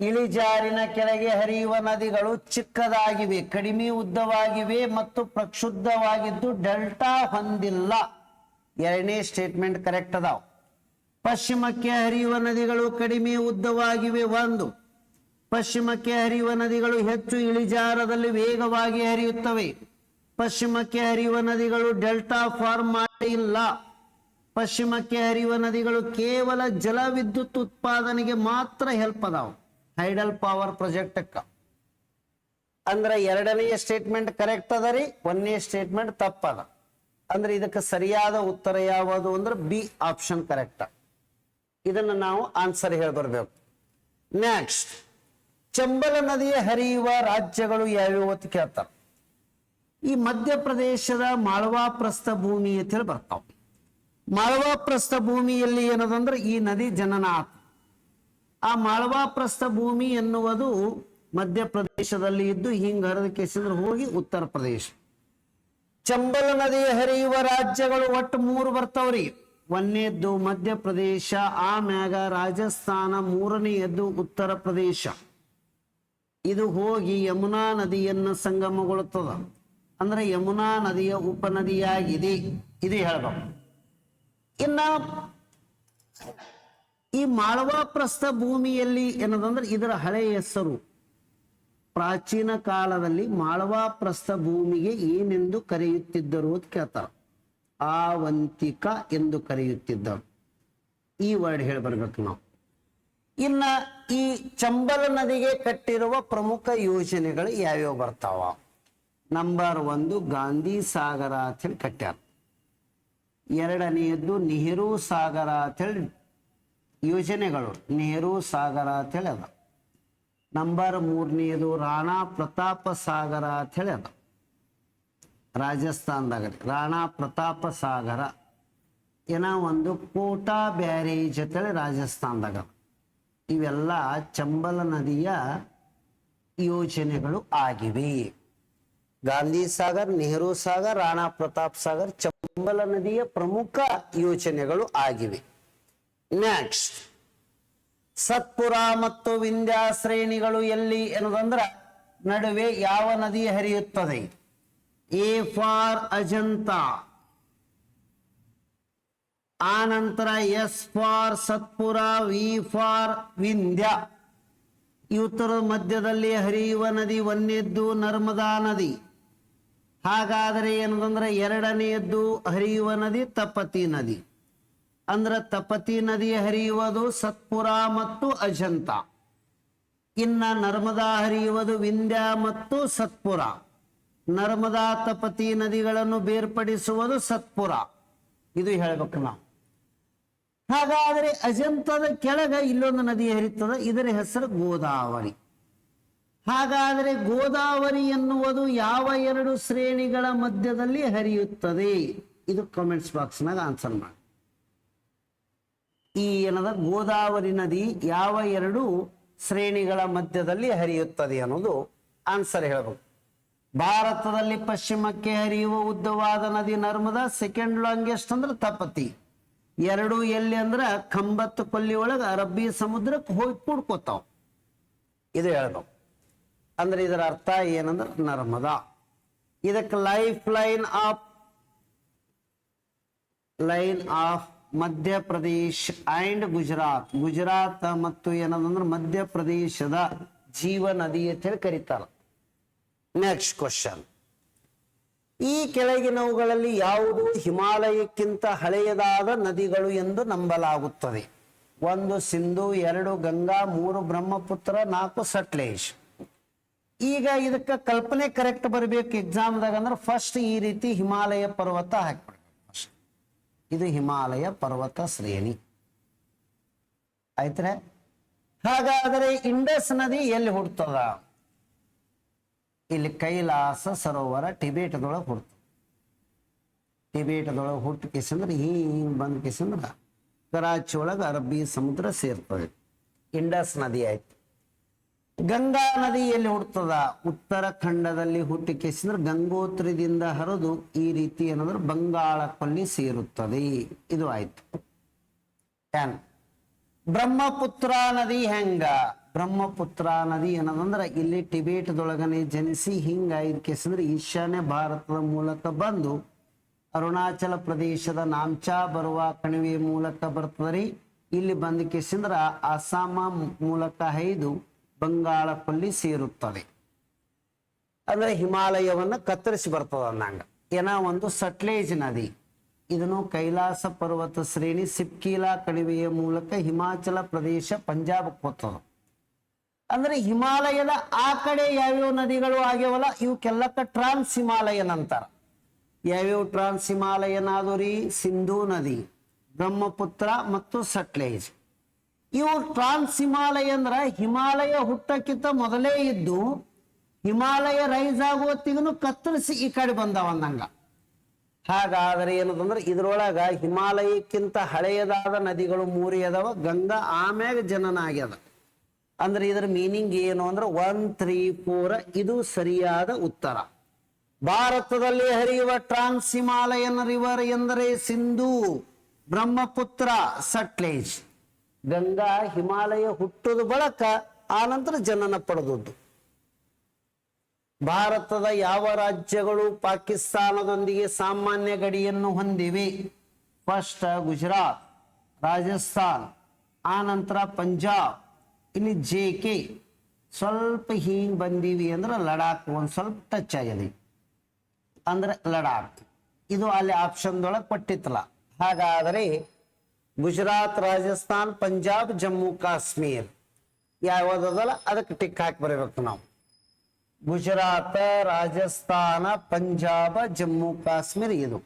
ಇಳಿಜಾರಿನ ಕೆಳಗೆ ಹರಿಯುವ ನದಿಗಳು ಚಿಕ್ಕದಾಗಿವೆ, ಕಡಿಮೆ ಉದ್ದವಾಗಿವೆ ಮತ್ತು ಪ್ರಕ್ಷುಬ್ಧವಾಗಿದ್ದು ಡೆಲ್ಟಾ ಹೊಂದಿಲ್ಲ. ಎರಡನೇ ಸ್ಟೇಟ್ಮೆಂಟ್ ಕರೆಕ್ಟ್ ಅದಾವ. ಪಶ್ಚಿಮಕ್ಕೆ ಹರಿಯುವ ನದಿಗಳು ಕಡಿಮೆ ಉದ್ದವಾಗಿವೆ ಒಂದು. ಪಶ್ಚಿಮಕ್ಕೆ ಹರಿಯುವ ನದಿಗಳು ಹೆಚ್ಚು ಇಳಿಜಾರದಲ್ಲಿ ವೇಗವಾಗಿ ಹರಿಯುತ್ತವೆ. ಪಶ್ಚಿಮಕ್ಕೆ ಹರಿಯುವ ನದಿಗಳು ಡೆಲ್ಟಾ ಫಾರ್ಮ್ ಮಾಡಿಲ್ಲ ಪಶ್ಚಿಮಕ್ಕೆ ಹರಿಯುವ ನದಿಗಳು ಕೇವಲ ಜಲ ವಿದ್ಯುತ್ ಉತ್ಪಾದನೆಗೆ ಮಾತ್ರ ಹೆಲ್ಪ್ ಅದಾವ. ಹೈಡಲ್ ಪವರ್ ಪ್ರಾಜೆಕ್ಟ್ ಅಂದ್ರೆ ಎರಡನೆಯ ಸ್ಟೇಟ್ಮೆಂಟ್ ಕರೆಕ್ಟ್ ಅದ ರೀ ಒಂದನೇ ಸ್ಟೇಟ್ಮೆಂಟ್ ತಪ್ಪದ. ಅಂದ್ರೆ ಇದಕ್ಕೆ ಸರಿಯಾದ ಉತ್ತರ ಯಾವುದು ಅಂದ್ರೆ ಬಿ ಆಪ್ಷನ್ ಕರೆಕ್ಟ್ ಇದನ್ನ ನಾವು ಆನ್ಸರ್ ಹೇಳಿ ಬರ್ಬೇಕು. ನೆಕ್ಸ್ಟ್ ಚಂಬಲ ನದಿಯ ಹರಿಯುವ ರಾಜ್ಯಗಳು ಯಾವ್ಯಾವ ಅಂತ ಕೇಳ್ತಾರೆ. ಈ ಮಧ್ಯಪ್ರದೇಶದ ಮಾಳವಾ ಪ್ರಸ್ಥ ಭೂಮಿ ಅಂತ ಹೇಳಿ ಬರ್ತಾವ. ಮಾಳವಾ ಪ್ರಸ್ಥ ಭೂಮಿಯಲ್ಲಿ ಏನದಂದ್ರೆ ಈ ನದಿ ಜನನ ಆ ಮಾಳ್ವಾ ಪ್ರಸ್ಥ ಭೂಮಿ ಎನ್ನುವುದು ಮಧ್ಯಪ್ರದೇಶದಲ್ಲಿ ಇದ್ದು ಹಿಂಗ ಹರಿದ ಹೋಗಿ ಉತ್ತರ ಪ್ರದೇಶ. ಚಂಬಲ ನದಿಯ ಹರಿಯುವ ರಾಜ್ಯಗಳು ಒಟ್ಟು ಮೂರು ಬರ್ತಾವ್ರಿ. ಒಂದನೇದ್ದು ಮಧ್ಯಪ್ರದೇಶ ಆಮ್ಯಾಗ ರಾಜಸ್ಥಾನ ಮೂರನೆಯದ್ದು ಉತ್ತರ ಪ್ರದೇಶ. ಇದು ಹೋಗಿ ಯಮುನಾ ನದಿಯನ್ನ ಸಂಗಮಗೊಳ್ಳುತ್ತದ ಅಂದ್ರೆ ಯಮುನಾ ನದಿಯ ಉಪನದಿಯಾಗಿದೆ. ಇದು ಹೇಳಬಹುದು ಇನ್ನ ಈ ಮಾಳವಾ ಪ್ರಸ್ಥ ಭೂಮಿಯಲ್ಲಿ ಏನದಂದ್ರೆ ಇದರ ಹಳೆಯ ಹೆಸರು. ಪ್ರಾಚೀನ ಕಾಲದಲ್ಲಿ ಮಾಳವಾ ಪ್ರಸ್ಥ ಭೂಮಿಗೆ ಏನೆಂದು ಕರೆಯುತ್ತಿದ್ದರು ಅಂತ ಕೇಳ್ತಾರ. ಆವಂತಿಕ ಎಂದು ಕರೆಯುತ್ತಿದ್ದರು. ಈ ವರ್ಡ್ ಹೇಳಿ ಬರ್ಬೇಕು ನಾವು. ಇನ್ನ ಈ ಚಂಬಲ ನದಿಗೆ ಕಟ್ಟಿರುವ ಪ್ರಮುಖ ಯೋಜನೆಗಳು ಯಾವ್ಯಾವ ಬರ್ತಾವ? ನಂಬರ್ ಒಂದು ಗಾಂಧಿ ಸಾಗರ ಅಂತ ಹೇಳಿ ಕಟ್ಟ್ಯಾರ. ಎರಡನೆಯದ್ದು ನೆಹರು ಸಾಗರ ಅಂತ ಹೇಳಿ ಯೋಜನೆಗಳು. ನೆಹರು ಸಾಗರ ಅಂತ ಹೇಳಿ ಅದ ನಂಬರ್ ಮೂರನೇದು ರಾಣಾ ಪ್ರತಾಪ ಸಾಗರ ಅಂತ ಹೇಳಿ ಅದ ರಾಜಸ್ಥಾನದಾಗ. ರಾಣಾ ಪ್ರತಾಪ ಸಾಗರ. ಏನ ಒಂದು ಕೋಟಾ ಬ್ಯಾರೇಜ್ ಅಂತೇಳಿ ರಾಜಸ್ಥಾನದಾಗ. ಇವೆಲ್ಲ ಚಂಬಲ ನದಿಯ ಯೋಜನೆಗಳು ಆಗಿವೆ. ಗಾಂಧಿ ಸಾಗರ್, ನೆಹರು ಸಾಗರ್, ರಾಣಾ ಪ್ರತಾಪ್ ಸಾಗರ್ ಚಂಬಲ ನದಿಯ ಪ್ರಮುಖ ಯೋಜನೆಗಳು ಆಗಿವೆ. ನೆಕ್ಸ್ಟ್ ಸತ್ಪುರ ಮತ್ತು ವಿಂಧ್ಯಾ ಶ್ರೇಣಿಗಳು ಎಲ್ಲಿ ಎನ್ನುವುದಂದ್ರ ನಡುವೆ ಯಾವ ನದಿ ಹರಿಯುತ್ತದೆ? A for Ajanta. ಆ ನಂತರ S for Satpura, V for Vindhya. ಉತ್ತರ ಮಧ್ಯದಲ್ಲಿ ಹರಿಯುವ ನದಿ ಒಂದೆದ್ದು ನರ್ಮದಾ ನದಿ. ಹಾಗಾದರೆ ಏನದಂದ್ರೆ ಎರಡನೆಯದ್ದು ಹರಿಯುವ ನದಿ ತಪತಿ ನದಿ. ಅಂದ್ರೆ ತಪತಿ ನದಿ ಹರಿಯುವುದು ಸತ್ಪುರ ಮತ್ತು ಅಜಂತ. ಇನ್ನ ನರ್ಮದಾ ಹರಿಯುವುದು ವಿಂಧ್ಯ ಮತ್ತು ಸತ್ಪುರ. ನರ್ಮದಾ ತಪತಿ ನದಿಗಳನ್ನು ಬೇರ್ಪಡಿಸುವುದು ಸತ್ಪುರ. ಇದು ಹೇಳ್ಬೇಕು ನಾವು. ಹಾಗಾದರೆ ಅಜಂತದ ಕೆಳಗ ಇಲ್ಲೊಂದು ನದಿ ಹರಿತದ, ಇದರ ಹೆಸರು ಗೋದಾವರಿ. ಹಾಗಾದರೆ ಗೋದಾವರಿ ಎನ್ನುವುದು ಯಾವ ಎರಡು ಶ್ರೇಣಿಗಳ ಮಧ್ಯದಲ್ಲಿ ಹರಿಯುತ್ತದೆ? ಇದು ಕಾಮೆಂಟ್ಸ್ ಬಾಕ್ಸ್ನಾಗ ಆನ್ಸರ್ ಮಾಡಿ. ಈ ಏನದ ಗೋದಾವರಿ ನದಿ ಯಾವ ಎರಡು ಶ್ರೇಣಿಗಳ ಮಧ್ಯದಲ್ಲಿ ಹರಿಯುತ್ತದೆ ಅನ್ನೋದು ಆನ್ಸರ್ ಹೇಳಬೇಕು. ಭಾರತದಲ್ಲಿ ಪಶ್ಚಿಮಕ್ಕೆ ಹರಿಯುವ ಉದ್ದವಾದ ನದಿ ನರ್ಮದಾ ಸೆಕೆಂಡ್ ಲಾಂಗೆಸ್ಟ್ ಅಂದ್ರೆ ತಪತಿ. ಎರಡು ಎಲ್ಲಿ ಅಂದ್ರೆ ಕಂಬತ್ತು ಕೊಲ್ಲಿ ಒಳಗೆ ಅರಬ್ಬಿ ಸಮುದ್ರಕ್ಕೆ ಹೋಗಿ ಕೂಡ್ಕೋತಾವ. ಇದು ಹೇಳ್ಬೇಕು. ಅಂದ್ರೆ ಇದರ ಅರ್ಥ ಏನಂದ್ರೆ ನರ್ಮದಾ. ಇದಕ್ಕೆ life line of line of Madhya Pradesh and Gujarat. Gujarat ಮತ್ತು ಏನದಂದ್ರೆ ಮಧ್ಯಪ್ರದೇಶದ ಜೀವ ನದಿ ಅಂತ ಹೇಳಿ ಕರೀತಾರ. ನೆಕ್ಸ್ಟ್ ಕ್ವಶನ್ ಈ ಕೆಳಗಿನವುಗಳಲ್ಲಿ ಯಾವುದು ಹಿಮಾಲಯಕ್ಕಿಂತ ಹಳೆಯದಾದ ನದಿಗಳು ಎಂದು ನಂಬಲಾಗುತ್ತದೆ? ಒಂದು ಸಿಂಧು, ಎರಡು ಗಂಗಾ, ಮೂರು ಬ್ರಹ್ಮಪುತ್ರ, ನಾಲ್ಕು ಸಟ್ಲೇಶ್ ಈಗ ಇದಕ್ಕೆ ಕಲ್ಪನೆ ಕರೆಕ್ಟ್ ಬರಬೇಕು ಎಕ್ಸಾಮ್ದಾಗ ಅಂದ್ರೆ ಫಸ್ಟ್ ಈ ರೀತಿ ಹಿಮಾಲಯ ಪರ್ವತ first. ಇದು ಹಿಮಾಲಯ ಪರ್ವತ ಶ್ರೇಣಿ. ಆಯ್ತ್ರೆ? ಹಾಗಾದರೆ ಇಂಡಸ್ ನದಿ ಎಲ್ಲಿ ಹುಡ್ತದ ಇಲ್ಲಿ ಕೈಲಾಸ ಸರೋವರ ಟಿಬೇಟದೊಳಗೆ ಹುಡ್ತದ ಟಿಬೇಟದೊಳಗೆ ಹುಟ್ಟು ಕಿಸಂದ್ರೆ ಹಿಂಗೆ ಬಂದ್ ಕಿಸಂದ್ರ? ಕರಾಚಿ ಒಳಗೆ ಅರಬ್ಬಿ ಸಮುದ್ರ ಸೇರ್ತದೆ. ಇಂಡಸ್ ನದಿ ಆಯ್ತು. ಗಂಗಾ ನದಿಯಲ್ಲಿ ಹುಡ್ತದ ಉತ್ತರಾಖಂಡದಲ್ಲಿ ಹುಟ್ಟಿ ಕೇಸಿದ್ರೆ ಗಂಗೋತ್ರಿದಿಂದ ಹರಿದು ಈ ರೀತಿ ಏನಂದ್ರೆ ಬಂಗಾಳ ಕೊಲ್ಲಿ ಸೇರುತ್ತದೆ. ಇದು ಆಯ್ತು. ಬ್ರಹ್ಮಪುತ್ರ ನದಿ ಹೆಂಗ? ಬ್ರಹ್ಮಪುತ್ರ ನದಿ ಏನದಂದ್ರ ಇಲ್ಲಿ ಟಿಬೇಟ್ದೊಳಗನೆ ಜನಿಸಿ ಹಿಂಗ ಇದಕ್ಕೆ ಈಶಾನ್ಯ ಭಾರತದ ಮೂಲಕ ಬಂದು ಅರುಣಾಚಲ ಪ್ರದೇಶದ ನಾಮ್ಚಾ ಬರುವ ಕಣಿವೆ ಮೂಲಕ ಬರ್ತದ್ರಿ. ಇಲ್ಲಿ ಬಂದ ಕೇಸಂದ್ರ ಅಸ್ಸಾಮ ಮೂಲಕ ಹೈದು ಬಂಗಾಳ ಕೊಲ್ಲಿ ಸೇರುತ್ತದೆ ಅಂದ್ರೆ ಹಿಮಾಲಯವನ್ನು ಕತ್ತರಿಸಿ ಬರ್ತದೆ ಅನ್ನಂಗ ಏನ ಒಂದು ಸಟ್ಲೇಜ್ ನದಿ. ಇದನ್ನು ಕೈಲಾಸ ಪರ್ವತ ಶ್ರೇಣಿ ಸಿಪ್ಕೀಲಾ ಕಣಿವೆಯ ಮೂಲಕ ಹಿಮಾಚಲ ಪ್ರದೇಶ ಪಂಜಾಬಕ್ಕೆ ಹೋಗ್ತದ. ಅಂದ್ರೆ ಹಿಮಾಲಯದ ಆ ಕಡೆ ಯಾವ್ಯಾವ ನದಿಗಳು ಆಗ್ಯಾವಲ್ಲ ಇವಕ್ಕೆಲ್ಲಕ್ಕ ಟ್ರಾನ್ಸ್ ಹಿಮಾಲಯನ್ ಅಂತಾರ. ಯಾವ್ಯಾವ ಟ್ರಾನ್ಸ್ ಹಿಮಾಲಯನ್ ಆದವು ಸಿಂಧೂ ನದಿ, ಬ್ರಹ್ಮಪುತ್ರ ಮತ್ತು ಸಟ್ಲೇಜ್. ಇವು ಟ್ರಾನ್ಸ್ ಹಿಮಾಲಯ ಅಂದ್ರ ಹಿಮಾಲಯ ಹುಟ್ಟಕ್ಕಿಂತ ಮೊದಲೇ ಇದ್ದು, ಹಿಮಾಲಯ ರೈಸ್ ಆಗುವತ್ತಿಗೂ ಕತ್ತರಿಸಿ ಈ ಕಡೆ ಬಂದವ ಅಂದಂಗ. ಹಾಗಾದ್ರೆ ಏನದಂದ್ರೆ ಇದ್ರೊಳಗ ಹಿಮಾಲಯಕ್ಕಿಂತ ಹಳೆಯದಾದ ನದಿಗಳು ಮೂರಿ ಅದಾವ, ಗಂಗಾ ಆಮ್ಯಾಗ ಜನನ ಆಗ್ಯದ ಅಂದ್ರೆ ಇದರ ಮೀನಿಂಗ್ ಏನು ಅಂದ್ರೆ ಒನ್ ತ್ರೀ ಫೋರ್ ಇದು ಸರಿಯಾದ ಉತ್ತರ. ಭಾರತದಲ್ಲಿ ಹರಿಯುವ ಟ್ರಾನ್ಸ್ ಹಿಮಾಲಯನ್ ರಿವರ್ ಎಂದರೆ ಸಿಂಧು, ಬ್ರಹ್ಮಪುತ್ರ, ಸಟ್ಲೇಜ್. ಗಂಗಾ ಹಿಮಾಲಯ ಹುಟ್ಟುದ ಬಳಕ ಆನಂತರ ಜನನ ಪಡೆದದ್ದು. ಭಾರತದ ಯಾವ ರಾಜ್ಯಗಳು ಪಾಕಿಸ್ತಾನದೊಂದಿಗೆ ಸಾಮಾನ್ಯ ಗಡಿಯನ್ನು ಹೊಂದಿವೆ? ಫಸ್ಟ್ ಗುಜರಾತ್, ರಾಜಸ್ಥಾನ್ ಆನಂತರ ಪಂಜಾಬ್ ಇಲ್ಲಿ ಜೆ ಕೆ. ಸ್ವಲ್ಪ ಹೀಗೆ ಬಂದೀವಿ ಅಂದ್ರೆ ಲಡಾಖ್ ಒಂದ್ ಸ್ವಲ್ಪ ಟಚ್ ಆಗಿದೆ. ಅಂದ್ರೆ ಲಡಾಖ್. ಇದು ಅಲ್ಲಿ ಆಪ್ಷನ್ದೊಳಗೆ ಕೊಟ್ಟಿತ್ತಲ್ಲ. ಹಾಗಾದರೆ ಗುಜರಾತ್, ರಾಜಸ್ಥಾನ್, ಪಂಜಾಬ್, ಜಮ್ಮು, ಕಾಶ್ಮೀರ್. ಯಾವ್ದದಲ್ಲ? ಅದಕ್ಕೆ ಟಿಕ್ ಹಾಕಿ ಬರಬೇಕು ನಾವು. ಗುಜರಾತ್, ರಾಜಸ್ಥಾನ, ಪಂಜಾಬ, ಜಮ್ಮು, ಕಾಶ್ಮೀರ್ ಇದು.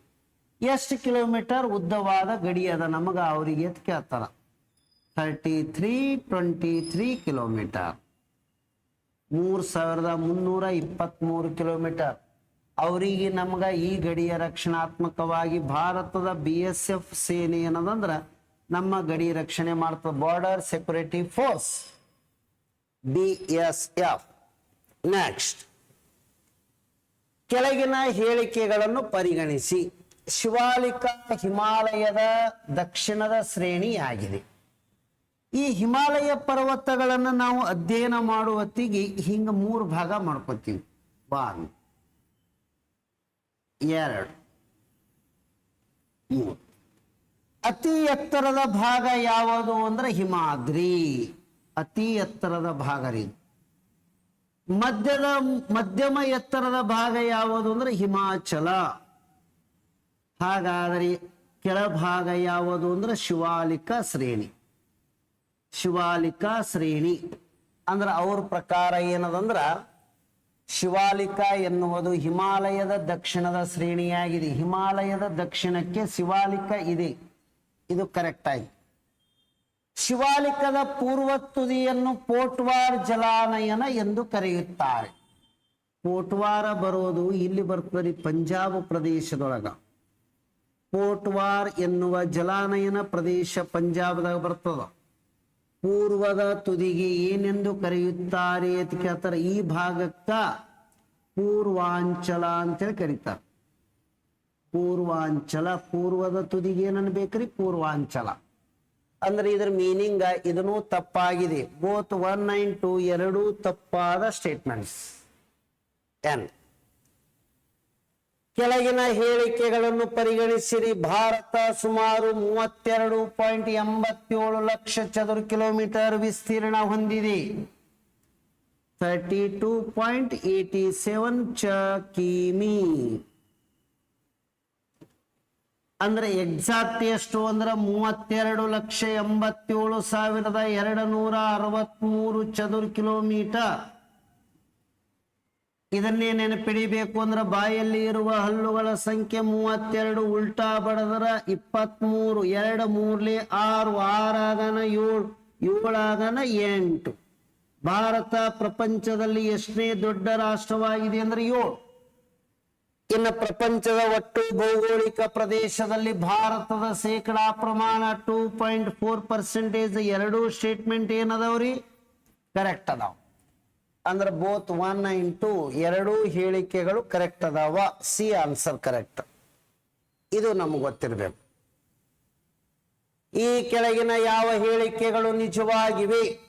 ಎಷ್ಟು ಕಿಲೋಮೀಟರ್ ಉದ್ದವಾದ ಗಡಿ ಅದ ನಮಗ ಅವರಿಗೆ ಕೇಳ್ತಾರ. Thirty three twenty three kilometre. ಮೂರ್ ಸಾವಿರದ ಮುನ್ನೂರ ಇಪ್ಪತ್ತ್ಮೂರು ಕಿಲೋಮೀಟರ್. ಅವರಿಗೆ ನಮ್ಗ ಈ ಗಡಿಯ ರಕ್ಷಣಾತ್ಮಕವಾಗಿ ಭಾರತದ ಬಿ ಎಸ್ ಎಫ್ ಸೇನೆ ಏನದಂದ್ರ ನಮ್ಮ ಗಡಿ ರಕ್ಷಣೆ ಮಾಡ್ತದೆ border security force B S F next ಕೆಳಗಿನ ಹೇಳಿಕೆಗಳನ್ನು ಪರಿಗಣಿಸಿ. ಶಿವಾಲಿಕ ಹಿಮಾಲಯದ ದಕ್ಷಿಣದ ಶ್ರೇಣಿಯಾಗಿದೆ. ಈ ಹಿಮಾಲಯ ಪರ್ವತಗಳನ್ನು ನಾವು ಅಧ್ಯಯನ ಮಾಡುವ ಹೊತ್ತಿಗೆ ಹಿಂಗ ಮೂರು ಭಾಗ ಮಾಡ್ಕೋತೀವಿ. ಬಾರ್ ಎರಡು, ಮೂರು. ಅತಿ ಎತ್ತರದ ಭಾಗ ಯಾವುದು ಅಂದ್ರೆ ಹಿಮಾದ್ರಿ. ಅತಿ ಎತ್ತರದ ಭಾಗ ರೀ. ಮಧ್ಯದ, ಮಧ್ಯಮ ಎತ್ತರದ ಭಾಗ ಯಾವುದು ಅಂದ್ರೆ ಹಿಮಾಚಲ. ಹಾಗಾದರೆ ಕೆಳಭಾಗ ಯಾವುದು ಅಂದ್ರೆ ಶಿವಾಲಿಕ ಶ್ರೇಣಿ. ಶಿವಾಲಿಕ ಶ್ರೇಣಿ ಅಂದ್ರೆ ಅವ್ರ ಪ್ರಕಾರ ಏನದಂದ್ರ ಶಿವಾಲಿಕ ಎನ್ನುವುದು ಹಿಮಾಲಯದ ದಕ್ಷಿಣದ ಶ್ರೇಣಿಯಾಗಿದೆ. ಹಿಮಾಲಯದ ದಕ್ಷಿಣಕ್ಕೆ ಶಿವಾಲಿಕ ಇದೆ. ಇದು ಕರೆಕ್ಟ್ ಆಗಿ. ಶಿವಾಲಿಕದ ಪೂರ್ವ ತುದಿಯನ್ನು ಪೋಟ್ವಾರ್ ಜಲಾನಯನ ಎಂದು ಕರೆಯುತ್ತಾರೆ. ಪೋಟ್ವಾರ ಬರೋದು ಇಲ್ಲಿ ಬರ್ತದೆ ಪಂಜಾಬ್ ಪ್ರದೇಶದೊಳಗ. ಪೋಟ್ವಾರ್ ಎನ್ನುವ ಜಲಾನಯನ ಪ್ರದೇಶ ಪಂಜಾಬ್ದಾಗ ಬರ್ತದ. ಪೂರ್ವದ ತುದಿಗೆ ಏನೆಂದು ಕರೆಯುತ್ತಾರೆ ಅಂತ ಕೇಳ್ತಾರೆ. ಈ ಭಾಗಕ್ಕ ಪೂರ್ವಾಂಚಲ ಅಂತೇಳಿ ಕರೀತಾರೆ. ಪೂರ್ವಾಂಚಲ, ಪೂರ್ವದ ತುದಿಗೆ ಏನನ್ನು ಬೇಕ್ರಿ? ಪೂರ್ವಾಂಚಲ. ಅಂದ್ರೆ ಇದರ ಮೀನಿಂಗ್ ಇದನ್ನು ತಪ್ಪಾಗಿದೆ. ಬೋತ್ ಒನ್ ನೈನ್ ಟು ಎರಡೂ ತಪ್ಪಾದ ಸ್ಟೇಟ್ಮೆಂಟ್ಸ್ ಎನ್ ಕೆಳಗಿನ ಹೇಳಿಕೆಗಳನ್ನು ಪರಿಗಣಿಸಿರಿ. ಭಾರತ ಸುಮಾರು ಮೂವತ್ತೆರಡು ಪಾಯಿಂಟ್ ಎಂಬತ್ತೇಳು ಲಕ್ಷ ಚದುರ ಕಿಲೋಮೀಟರ್ ವಿಸ್ತೀರ್ಣ ಹೊಂದಿದೆ. Thirty two point eighty seven ಚ ಕಿಮಿ ಅಂದ್ರೆ ಎಕ್ಸಾಕ್ಟ್ ಎಷ್ಟು ಅಂದ್ರೆ ಮೂವತ್ತೆರಡು ಲಕ್ಷ ಎಂಬತ್ತೇಳು ಸಾವಿರದ ಎರಡು ನೂರ ಅರವತ್ಮೂರು ಚದುರ ಕಿಲೋಮೀಟರ್. ಇದನ್ನೇ ನೆನಪಿಡಿಬೇಕು ಅಂದ್ರೆ ಬಾಯಲ್ಲಿ ಇರುವ ಹಲ್ಲುಗಳ ಸಂಖ್ಯೆ ಮೂವತ್ತೆರಡು, ಉಲ್ಟಾ ಬಡದರ ಇಪ್ಪತ್ಮೂರು, ಎರಡು ಮೂರ್ಲಿ ಆರು, ಆರಾಗನ ಏಳು, ಏಳಾಗನ ಎಂಟು. ಭಾರತ ಪ್ರಪಂಚದಲ್ಲಿ ಎಷ್ಟನೇ ದೊಡ್ಡ ರಾಷ್ಟ್ರವಾಗಿದೆ ಅಂದ್ರೆ ಏಳು. ಇನ್ನು ಪ್ರಪಂಚದ ಒಟ್ಟು ಭೌಗೋಳಿಕ ಪ್ರದೇಶದಲ್ಲಿ ಭಾರತದ ಶೇಕಡಾ ಪ್ರಮಾಣ ಟೂ ಪಾಯಿಂಟ್ ಫೋರ್ ಪರ್ಸೆಂಟೇಜ್ ಎರಡೂ ಸ್ಟೇಟ್ಮೆಂಟ್ ಏನದವ್ರಿ? ಕರೆಕ್ಟ್ ಅದಾವ. ಅಂದ್ರೆ ಬೋತ್ ಒನ್ ನೈನ್ ಟು ಎರಡೂ ಹೇಳಿಕೆಗಳು ಕರೆಕ್ಟ್ ಅದಾವ. ಸಿ ಆನ್ಸರ್ ಕರೆಕ್ಟ್ ಇದು ನಮ್ಗೆ ಗೊತ್ತಿರಬೇಕು. ಈ ಕೆಳಗಿನ ಯಾವ ಹೇಳಿಕೆಗಳು ನಿಜವಾಗಿವೆ?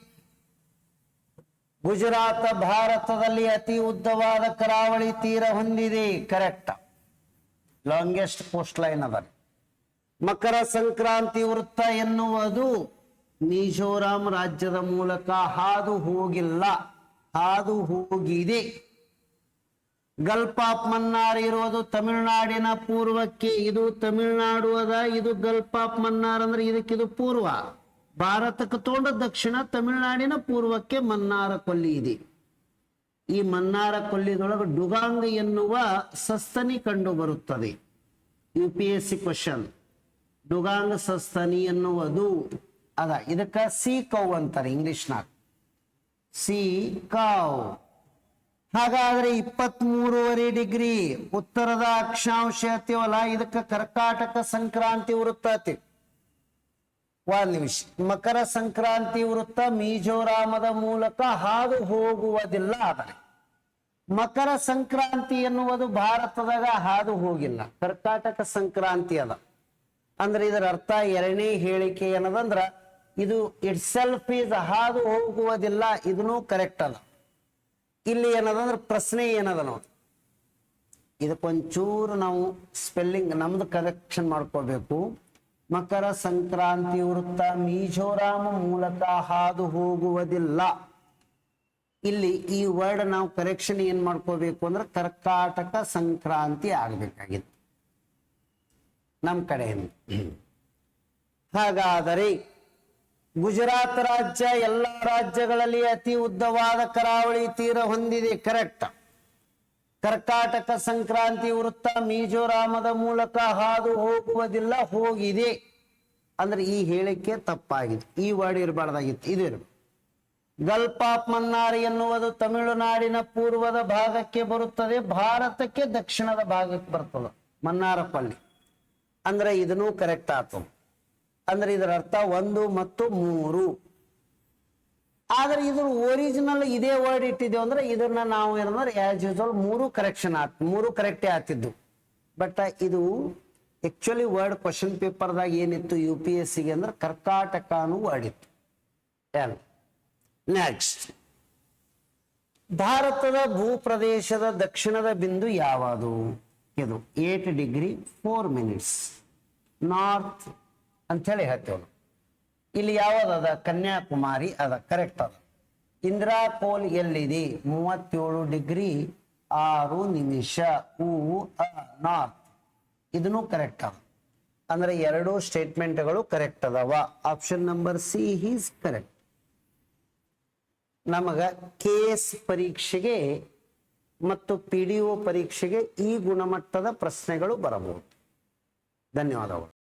ಗುಜರಾತ್ ಭಾರತದಲ್ಲಿ ಅತಿ ಉದ್ದವಾದ ಕರಾವಳಿ ತೀರ ಹೊಂದಿದೆ. ಕರೆಕ್ಟ್ ಲಾಂಗೆಸ್ಟ್ ಪೋಸ್ಟ್ ಲೈನ್ ಅದ. ಮಕರ ಸಂಕ್ರಾಂತಿ ವೃತ್ತ ಎನ್ನುವುದು ಮಿಜೋರಾಂ ರಾಜ್ಯದ ಮೂಲಕ ಹಾದು ಹೋಗಿಲ್ಲ. ಹಾದು ಹೋಗಿದೆ. ಗಲ್ಫ್ ಆಫ್ ಮನ್ನಾರ್ ಇರೋದು ತಮಿಳುನಾಡಿನ ಪೂರ್ವಕ್ಕೆ. ಇದು ತಮಿಳುನಾಡು ಅದ, ಇದು ಗಲ್ಫ್ ಆಫ್ ಮನ್ನಾರ್ ಅಂದ್ರೆ ಇದಕ್ಕಿದು ಪೂರ್ವ. ಭಾರತಕ್ಕೆ ತಗೊಂಡ ದಕ್ಷಿಣ ತಮಿಳುನಾಡಿನ ಪೂರ್ವಕ್ಕೆ ಮನ್ನಾರ ಕೊಲ್ಲಿ ಇದೆ. ಈ ಮನ್ನಾರ ಕೊಲ್ಲಿದೊಳಗೆ ಡುಗಾಂಗ್ ಎನ್ನುವ ಸಸ್ತನಿ ಕಂಡು ಬರುತ್ತದೆ. U P S C question. Dugong ಸಸ್ತನಿ ಎನ್ನುವುದು, ಅದ, ಇದಕ್ಕ ಸಿ ಕೌ ಅಂತಾರೆ ಇಂಗ್ಲಿಷ್ನಾಗ. Sea cow. ಹಾಗಾದ್ರೆ ಇಪ್ಪತ್ತ್ ಮೂರುವರೆ ಡಿಗ್ರಿ ಉತ್ತರದ ಅಕ್ಷಾಂಶ ಅತಿವಲ್ಲ ಇದಕ್ಕೆ ಕರ್ಕಾಟಕ ಸಂಕ್ರಾಂತಿ ವೃತ್ತ ಅತಿ ಒಂದ್ ನಿಮಿಷ. ಮಕರ ಸಂಕ್ರಾಂತಿ ವೃತ್ತ ಮಿಜೋರಾಮದ ಮೂಲಕ ಹಾದು ಹೋಗುವುದಿಲ್ಲ ಆದರೆ, ಮಕರ ಸಂಕ್ರಾಂತಿ ಎನ್ನುವುದು ಭಾರತದಾಗ ಹಾದು ಹೋಗಿಲ್ಲ. ಕರ್ಕಾಟಕ ಸಂಕ್ರಾಂತಿ ಅದ. ಅಂದ್ರೆ ಇದರ ಅರ್ಥ ಎರಡನೇ ಹೇಳಿಕೆ ಏನದಂದ್ರ, ಇದು ಇಟ್ ಸೆಲ್ಫ್ ಈಸ್ ಹಾದು ಹೋಗುವುದಿಲ್ಲ, ಇದನ್ನು ಕರೆಕ್ಟ್ ಅದ. ಇಲ್ಲಿ ಏನದಂದ್ರೆ ಪ್ರಶ್ನೆ ಏನದ ನೋಡಿ. ಇದಕ್ಕೊಂಚೂರು ನಾವು ಸ್ಪೆಲ್ಲಿಂಗ್ ನಮ್ದು ಕರೆಕ್ಷನ್ ಮಾಡ್ಕೋಬೇಕು. ಮಕರ ಸಂಕ್ರಾಂತಿ ವೃತ್ತ ಮಿಜೋರಾಂ ಮೂಲಕ ಹಾದು ಹೋಗುವುದಿಲ್ಲ. ಇಲ್ಲಿ ಈ ವರ್ಡ್ ನಾವು ಕರೆಕ್ಷನ್ ಏನ್ ಮಾಡ್ಕೋಬೇಕು ಅಂದ್ರೆ ಕರ್ಕಾಟಕ ಸಂಕ್ರಾಂತಿ ಆಗ್ಬೇಕಾಗಿತ್ತು. ನಮ್ಮ ಕಡೆಯಿಂದ. ಹಾಗಾದರೆ ಗುಜರಾತ್ ರಾಜ್ಯ ಎಲ್ಲ ರಾಜ್ಯಗಳಲ್ಲಿ ಅತಿ ಉದ್ದವಾದ ಕರಾವಳಿ ತೀರ ಹೊಂದಿದೆ ಕರೆಕ್ಟ್ ಕರ್ಕಾಟಕ ಸಂಕ್ರಾಂತಿ ವೃತ್ತ ಮಿಜೋರಾಮದ ಮೂಲಕ ಹಾದು ಹೋಗುವುದಿಲ್ಲ, ಹೋಗಿದೆ. ಅಂದ್ರೆ ಈ ಹೇಳಿಕೆ ತಪ್ಪಾಗಿದೆ. ಈ ವರ್ಡ್ ಇರಬಾರ್ದಾಗಿತ್ತು. ಇದು ಇರಬೇಕು. ಆಫ್ ಮನ್ನಾರ್ ಎನ್ನುವುದು ತಮಿಳುನಾಡಿನ ಪೂರ್ವದ ಭಾಗಕ್ಕೆ ಬರುತ್ತದೆ, ಭಾರತಕ್ಕೆ ದಕ್ಷಿಣದ ಭಾಗಕ್ಕೆ ಬರ್ತದೆ. ಮನ್ನಾರಪಲ್ಲಿ ಅಂದ್ರೆ ಇದನ್ನು ಕರೆಕ್ಟ್ ಆತು. ಅಂದ್ರೆ ಇದರ ಅರ್ಥ ಒಂದು ಮತ್ತು ಮೂರು. ಆದ್ರೆ ಇದ್ರ ಒರಿಜಿನಲ್ ಇದೇ ವರ್ಡ್ ಇಟ್ಟಿದ್ದೇವೆ ಅಂದ್ರೆ ಇದನ್ನ ನಾವು ಏನಂದ್ರೆ ಆಸ್ ಯೂಸಲ್ ಮೂರು ಕರೆಕ್ಷನ್ ಆತ್, ಮೂರು ಕರೆಕ್ಟೇ ಆಗ್ತಿದ್ದು ಬಟ್ ಇದು ಆಕ್ಚುಲಿ ವರ್ಡ್ ಕ್ವಶನ್ ಪೇಪರ್ದಾಗ ಏನಿತ್ತು ಯು ಪಿ ಎಸ್ ಸಿಗೆ ಅಂದ್ರೆ ಕರ್ಕಾಟಕ ಅನ್ನೋ ವರ್ಡ್ ಇತ್ತು ನೆಕ್ಸ್ಟ್ ಭಾರತದ ಭೂಪ್ರದೇಶದ ದಕ್ಷಿಣದ ಬಿಂದು ಯಾವುದು? ಇದು eight degree four minutes north ಅಂಥೇಳಿ ಹೇಳ್ತೇವೆ. ನಾವು. ಇಲ್ಲಿ ಯಾವ್ದದ ಕನ್ಯಾಕುಮಾರಿ ಅದ ಕರೆಕ್ಟ್ ಅದ. ಇಂದಿರಾ ಕೋಲ್ ಎಲ್ಲಿದೆ? ಮೂವತ್ತೇಳು ಡಿಗ್ರಿ ಆರು ನಿಮಿಷ. ಊ ನಾರ್ತ್. ಇದನ್ನು ಕರೆಕ್ಟ್ ಅದ. ಅಂದ್ರೆ ಎರಡು ಸ್ಟೇಟ್ಮೆಂಟ್ಗಳು ಕರೆಕ್ಟ್ ಅದಾವ. Option number C is correct ನಮಗ ಕೆ ಎಸ್ ಪರೀಕ್ಷೆಗೆ ಮತ್ತು ಪಿ ಪರೀಕ್ಷೆಗೆ ಈ ಗುಣಮಟ್ಟದ ಪ್ರಶ್ನೆಗಳು ಬರಬಹುದು. ಧನ್ಯವಾದಗಳು.